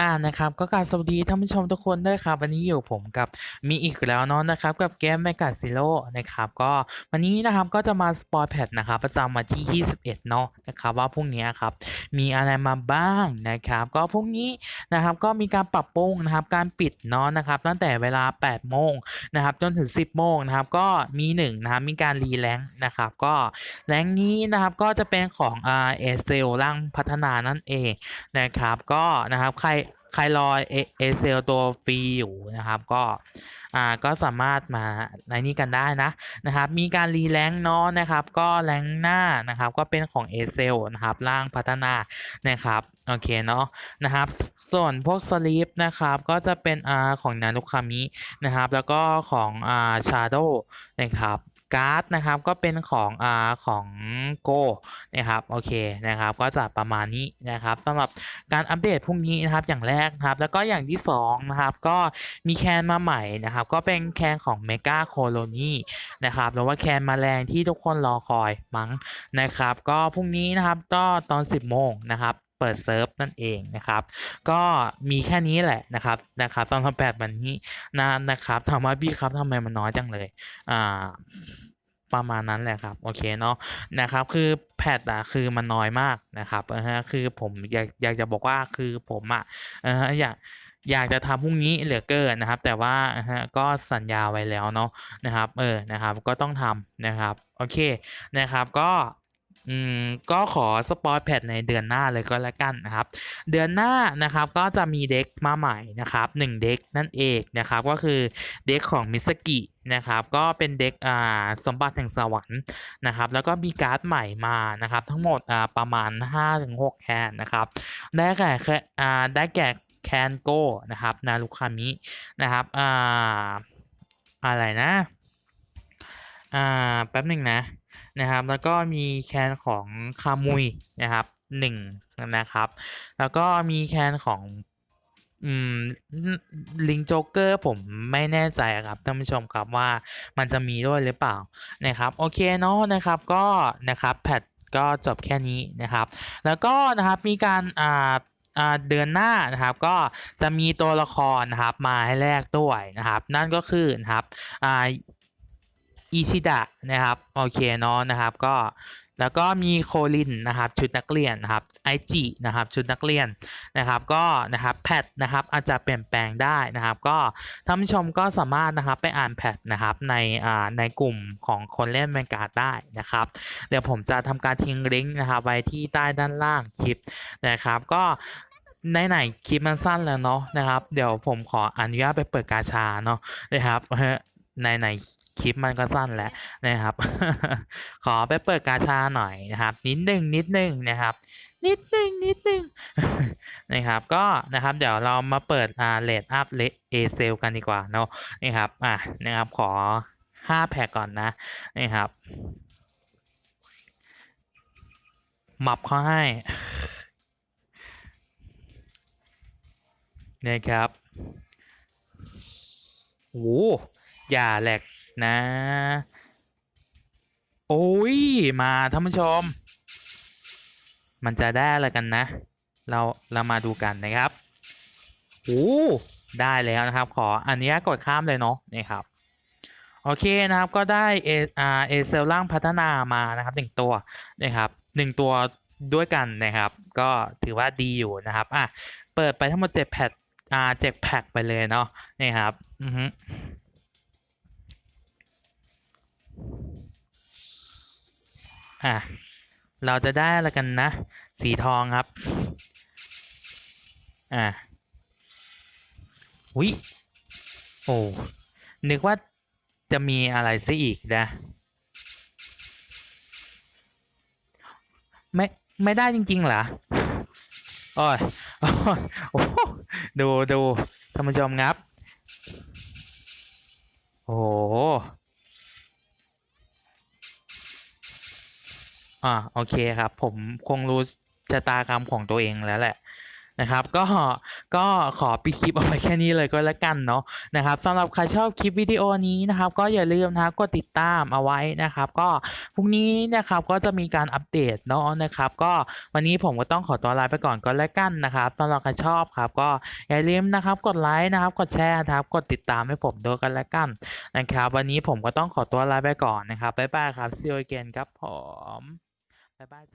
อ่านะครับก็กราบสวัสดีท่านผู้ชมทุกคนด้วยครับ วันนี้อยู่ผมกับมีอีกแล้วเนาะนะครับ กับเกมแมกาซิโลนะครับ ก็วันนี้นะครับก็จะมาสปอยแพทนะครับ ประจำวันที่ 21 เนาะนะครับว่าพรุ่งนี้ครับมีอะไรมาบ้างนะครับ ก็พรุ่งนี้นะครับก็มีการปรับปรุงนะครับการปิดเนาะนะครับ ตั้งแต่เวลา 8 โมงนะครับ จนถึง 10 โมงนะครับ ก็มีหนึ่งนะครับมีการรีแลงค์นะครับ ก็แรงนี้นะครับก็จะเป็นของอ่าเอเซลร่างพัฒนานั่นเองนะครับ ก็นะครับใคร ใครรอเอเอเซลตัวฟรีอยู่นะครับ ก็อ่าก็สามารถมาในนี้กันได้นะนะครับ มีการรีแรงค์เนาะนะครับ ก็แรงหน้านะครับ ก็เป็นของเอเซลนะครับร่างพัฒนานะครับโอเคเนาะนะครับ ส่วนพวกสลีปนะครับ ก็จะเป็นอ่าของนานุคามินะครับ แล้วก็ของอ่าชาโดนะครับ การ์ดนะครับก็เป็นของอ่าของโกนะครับโอเคนะครับก็จะประมาณนี้นะครับสำหรับการอัปเดตพรุ่งนี้นะครับอย่างแรกนะครับแล้วก็อย่างที่สองนะครับก็มีแคนมาใหม่นะครับก็เป็นแคนของเมกาโคโลนีนะครับหรือว่าแคนมาแรงที่ทุกคนรอคอยมั้งนะครับก็พรุ่งนี้นะครับก็ตอน 10โมงนะครับ เปิดเซิร์ฟนั่นเองนะครับ ก็มีแค่นี้แหละนะครับนะครับตอนทำแปดวันนี้นะนะครับถามว่าพี่ครับทำไมมันน้อยจังเลยอ่าประมาณนั้นแหละครับ โอเคเนาะนะครับ คือแพทอะคือมันน้อยมากนะครับนะฮะคือผมอยากอยากจะบอกว่าคือผมอะเอออยากอยากจะทำพรุ่งนี้เหลือเกินนะครับ แต่ว่าฮะก็สัญญาไว้แล้วเนาะนะครับ เออนะครับ ก็ต้องทำนะครับ โอเคนะครับก็ อืมก็ขอสปอยแพทในเดือนหน้าเลยก็แล้วกันนะครับ เดือนหน้านะครับก็จะมีเด็กมาใหม่นะครับหนึ่งเด็กนั่นเองนะครับก็คือเด็กของมิสกินะครับก็เป็นเด็กอ่าสมบัติแห่งสวรรค์นะครับแล้วก็มีการ์ดใหม่มานะครับทั้งหมดอ่าประมาณ 5-6แคนนะครับได้แก่แค่อ่าได้แก่แคนโก้นะครับนารุคามินะครับอ่าอะไรนะอ่าแป๊บหนึ่งนะ นะครับ แล้วก็มีแคนของคามุยนะครับหนึ่งนะครับ แล้วก็มีแคนของอืมลิงโจ๊กเกอร์ผมไม่แน่ใจครับท่านผู้ชมครับว่ามันจะมีด้วยหรือเปล่านะครับโอเคเนาะนะครับก็นะครับแพทก็จบแค่นี้นะครับ แล้วก็นะครับมีการอ่าเดือนหน้านะครับก็จะมีตัวละครนะครับมาให้แลกด้วยนะครับ นั่นก็คือนะครับ อิชิดะนะครับโอเคเนาะนะครับก็แล้วก็มีโคลินนะครับชุดนักเรียนนะครับไอจินะครับชุดนักเรียนนะครับก็นะครับแพทนะครับอาจจะเปลี่ยนแปลงได้นะครับ ก็ท่านผู้ชมก็สามารถนะครับไปอ่านแพทนะครับในอ่าในกลุ่มของคนเล่นแมนการ์ดได้นะครับ เดี๋ยวผมจะทำการทิ้งลิงก์นะครับไว้ที่ใต้ด้านล่างคลิปนะครับ ก็ในไหนๆคลิปมันสั้นแล้วเนาะนะครับ เดี๋ยวผมขออนุญาตไปเปิดกาชาเนาะนะครับในไหนๆ คลิปมันก็สั้นแล้วนะครับ ขอไปเปิดกาชาหน่อยนะครับ นิดนึงนิดนึงนะครับ นิดนึงนิดนึงนะครับ ก็นะครับเดี๋ยวเรามาเปิดอ่าเลดอัพเลเอเซลกันดีกว่าเนาะนี่ครับอะนะครับขอห้าแพ็กก่อนนะนี่ครับมับเขาให้นะครับโอ้อย่าแหลก นะ โอ้ย มาท่านผู้ชม มันจะได้อะไรกันนะ เราเรามาดูกันนะครับโอ้ได้แล้วนะครับ ขออันนี้กดข้ามเลยเนาะนี่ครับ โอเคนะครับก็ได้เออเอเซลล่างพัฒนามานะครับหนึ่งตัวนะครับหนึ่งตัวด้วยกันนะครับ ก็ถือว่าดีอยู่นะครับอะเปิดไปทั้งหมดเจ็ดแพ็คอ่าเจ็ดแพ็คไปเลยเนาะนี่ครับ อือฮึ อะเราจะได้อะไรกันนะ สีทองครับ อะวิโอ้นึกว่าจะมีอะไรซะอีกนะ ไม่ ไม่ได้จริงๆเหรอโอ้ยโอ้โอ้โหดูดูท่านผู้ชมครับ โอ้ อ่าโอเคครับ ผมคงรู้ชะตากรรมของตัวเองแล้วแหละนะครับก็ก็ขอปิดคลิปเอาไว้แค่นี้เลยก็แล้วกันเนาะนะครับสำหรับใครชอบคลิปวิดีโอนี้นะครับ ก็อย่าลืมนะครับกดติดตามเอาไว้นะครับ ก็พรุ่งนี้นะครับก็จะมีการอัปเดตเนาะนะครับ ก็วันนี้ผมก็ต้องขอตัวลาไปก่อนก็แล้วกันนะครับสำหรับใครชอบครับ ก็อย่าลืมนะครับ กดไลค์นะครับ กดแชร์นะครับ กดติดตามให้ผมด้วยกันแล้วกันนะครับ วันนี้ผมก็ต้องขอตัวลาไปก่อนนะครับบ๊ายบายครับ see you again ครับผม about